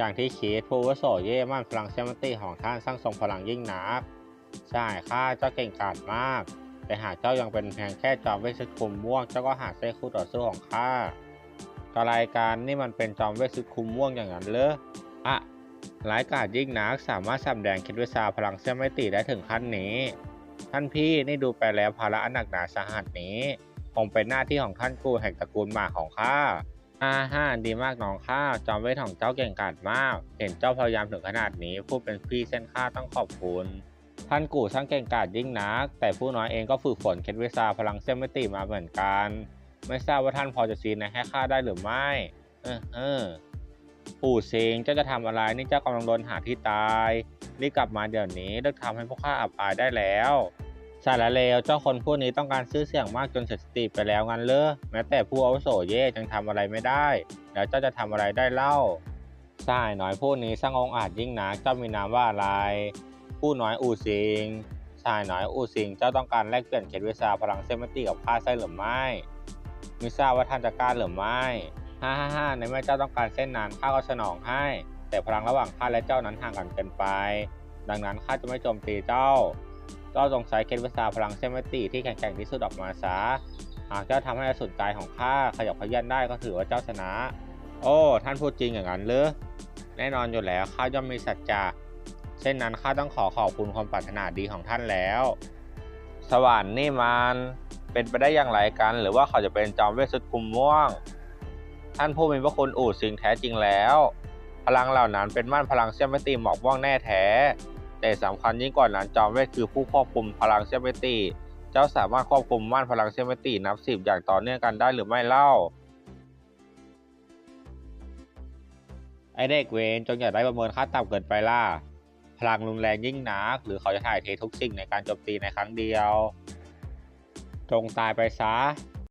อย่างที่คิดผู้อาวุโสเย่มั่นพลังเซยมติของท่านสร้างทรงพลังยิ่งนัก ใช่ข้าเจ้าเก่งกาจมาก แต่หากเจ้ายังเป็นเพียงแค่จอมเวทชุดคุมม่วง เจ้าก็หาใช่คู่ต่อสู้ของข้ากรายการนี่มันเป็นจอมเวทชุดคุมม่วงอย่างนั้นเลยอะร้ายกาจยิ่งนักสามารถแดงคิดวิชาพลังเสี้ยมติได้ถึงขั้นนี้ ท่านพี่นี่ดูไปแล้วภาระอันหนักหนาสาหัสนี้คงเป็นหน้าที่ของท่านกูแห่งตระกูลหมาของข้า อ่าฮ่าดีมากน้องข้าจอมเวทของเจ้าเก่งกาจมาก เห็นเจ้าพยายามถึงขนาดนี้ ผู้เป็นพี่เส้นข้าต้องขอบคุณ ท่านกู่ช่างเก่งกาจยิ่งนัก แต่ผู้น้อยเองก็ฝึกฝนเคล็ดวิชาพลังเส้นมิติมาเหมือนกัน ไม่ทราบว่าท่านพอจะชี้แนะให้ข้าได้หรือไม่ เออเออปู่เซงเจ้าจะทำอะไรนี่เจ้ากำลังโดนหาที่ตายรีบกลับมาเดี๋ยวนี้เลิกทำให้พวกข้าอับอายได้แล้ว สารเลวเจ้าคนผู้นี้ต้องการซื้อเสียงมากจนเสียสติไปแล้วงั้นเลอแม้แต่ผู้อาวุโสเย่ยังทำอะไรไม่ได้ แล้วเจ้าจะทำอะไรได้เล่าสายน้อยผู้นี้สร้างองค์อาจยิ่งนักเจ้ามีนามว่าอะไร ผู้น้อยอูซิงชายน้อยอูซิงเจ้าต้องการแลกเปลี่ยนเคล็ดวิชาพลังเซมติกับข้าใช่หรือไม่ไม่ทราบว่าท่านจะกล้าหรือไม่ฮ่าฮ่าฮ่าในเมื่อเจ้าต้องการเส้นนั้นข้าก็สนองให้ แต่พลังระหว่างข้าและเจ้านั้นห่างกันเกินไป ดังนั้นข้าจะไม่โจมตีเจ้า เจ้าจงใช้เคล็ดวิชาพลังเซมติที่แข็งแกร่งที่สุดออกมาซะหากเจ้าทำให้อสูรกายของข้าขยับขยื่นได้ก็ถือว่าเจ้าชนะ โอ้ท่านพูดจริงอย่างนั้นหรือแน่นอนอยู่แล้วข้าย่อมมีสัจจะเช่นนั้นข้าต้องขอขอบคุณความปรารถนาดีของท่านแล้ว สวรรค์นี่มันเป็นไปได้อย่างไรกัน หรือว่าเขาจะเป็นจอมเวทสุดคุมม่วง ท่านผู้มีพระคุณอู่สิงแท้จริงแล้ว พลังเหล่านั้นเป็นม่านพลังเสี้ยมมิติหมอกม่วงแน่แท้ แต่สำคัญยิ่งกว่านั้นจอมเวทคือผู้ควบคุมพลังเสี้ยมมิติเจ้าสามารถควบคุมม่านพลังเสี้ยมมิตินับสิบอย่างต่อเนื่องกันได้หรือไม่เล่า ไอเด็กเวนจงอย่าได้ประเมินค่าต่ำเกินไปล่ะ พลังรุนแรงยิ่งนัก หรือเขาจะถ่ายเททุกสิ่งในการโจมตีในครั้งเดียว จงตายไปซะ